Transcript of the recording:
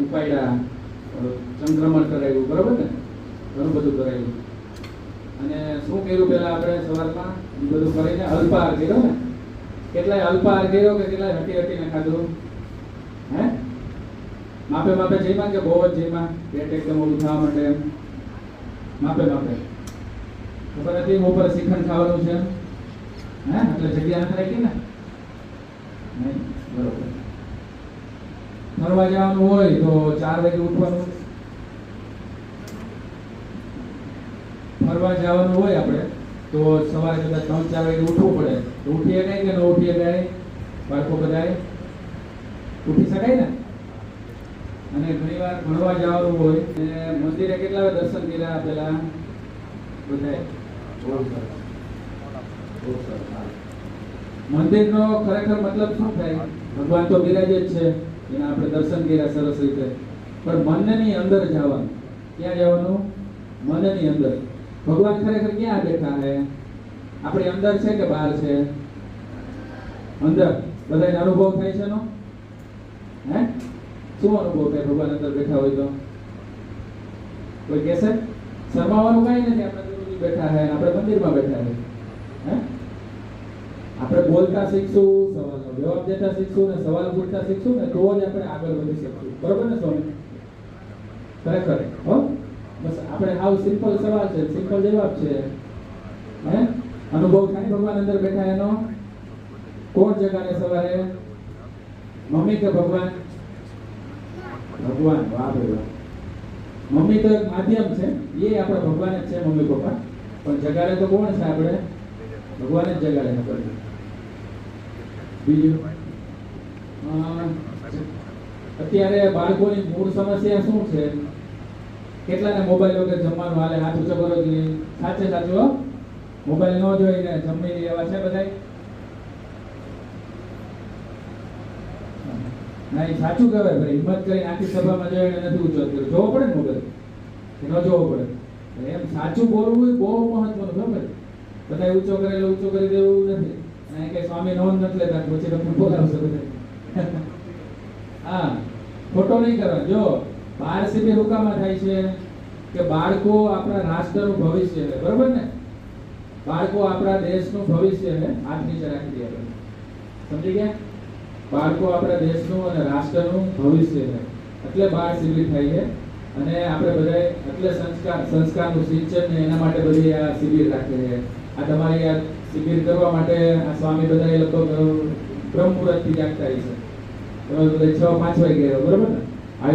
ઉપાડ્યા સંક્રમણ કરાવ્યું બરોબર ને? ઘણું બધું કરાવ્યું અને શું કર્યું પેલા આપણે સવારમાં? એ બધું કરીને અલ્પાહાર કર્યો ને? કેટલાય અલ્પાહાર કર્યો કે કેટલાય હટી હટીને ખાધું? હે? માપે માપે જઈમાં કે બહુ જ જઈમાં પેટ એકદમ ઓલું થવા માંડે એમ. માપે માપે. ખબર હતી ઉપર શ્રીખંડ ખાવાનું છે? હે? એટલે જગ્યા નથી રાખી ને? નહીં? બરોબર. ફરવા જવાનું હોય તો ચાર વાગે ઉઠવાનું. ફરવા જવાનું હોય આપણે, તો સવારે કદાચ ત્રણ, ચાર વાગે ઉઠવું પડે. તો ઉઠીએ કઈ કે ન ઉઠીએ કઈ બાળકો બધાય ઉઠી શકાય ને? અને ઘણી વાર ભણવા જવાનું હોય ને મંદિરે કેટલા દર્શન કર્યા પેલા બધાય બહુ સરસ. બહુ સરસ. મંદિરનો ખરેખર મતલબ શું થાય? ભગવાન તો બિરાજે જ છે. એના આપણે દર્શન કર્યા સરસ રીતે. પણ મનની અંદર જવાનું. ક્યાં જવાનું? મનની અંદર. ભગવાન ખરેખર ક્યાં બેઠા છે આપણી અંદર છે કે બહાર છે? અંદર. બધાને અનુભવ થાય છે એનો? હે? શું અનુભવ થાય ભગવાન અંદર બેઠા હોય તો? કોઈ કહેશે? શરમાવાનું કઈ નથી. આપણે બેઠા છે આપણે મંદિરમાં બેઠા છે હે? આપણે બોલતા શીખશું, સવાલનો જવાબ દેતા શીખશું ને સવાલ પૂછતા શીખશું ને તો જ આપણે આગળ વધી શકશું. બરોબર ને સ્વામી? ખરેખર, હો? બસ આપણે હાવ સિમ્પલ સવાલ છે સિમ્પલ જવાબ છે. હે? અનુભવ થાય ભગવાન અંદર બેઠા એનો? કોણ જગાડે સવારે? મમ્મી કે ભગવાન? ભગવાન, વાહ ભગવાન મમ્મી તો એક માધ્યમ છે, એ આપણે ભગવાન જ છે, મમ્મી પપ્પા. પણ જગાડે તો કોણ છે આપણે? ભગવાન જ જગાડે આપણને બીજું? અત્યારે બાળકોની મૂળ સમસ્યા શું છે? કેટલાને મોબાઈલ વગર જમવાનું હાલે? હાથ ઊંચો કરો જોઈએ સાચે સાચું મોબાઈલ ન જોઈને જમી લેવા છે બધાય? ના, એ સાચું કહેવાય ભાઈ હિંમત કરીને આખી સભામાં જોઈને નથી ઊંચો કર્યો. જોવો પડે ને મોબાઈલ ન જોવો પડે? એમ સાચું બોલવું બહુ મહત્વનું, ખબર? બધા ઊંચો કરેલો, ઊંચો કરી દેવું કે સ્વામી નોંધ નથી લેતા, પછી તમને બોલાવશે બધા? હા, ખોટો નહીં કરો જો, બાર શિબિર હુકામાં થાય છે કે બાળકો આપણા રાષ્ટ્રનું ભવિષ્ય છે, બરોબર ને? બાળકો આપણા દેશનું ભવિષ્ય છે, હાથ નીચે રાખી દે સમજી ગયા? બાળકો આપણા દેશનું અને રાષ્ટ્રનું ભવિષ્ય છે. એટલે બાળ શિબિર થાય છે. અને આપણે બધા એટલે સંસ્કાર, સંસ્કારનું સિંચન ને એના માટે બધી આ શિબિર રાખે છે. આ તમારી આ શિબિર કરવા માટે આ સ્વામી બધા એ લગભગ બ્રહ્મ મુહૂર્તથી જાગતા છે. તમે બધા છ પાંચ વાગે બરોબર ને?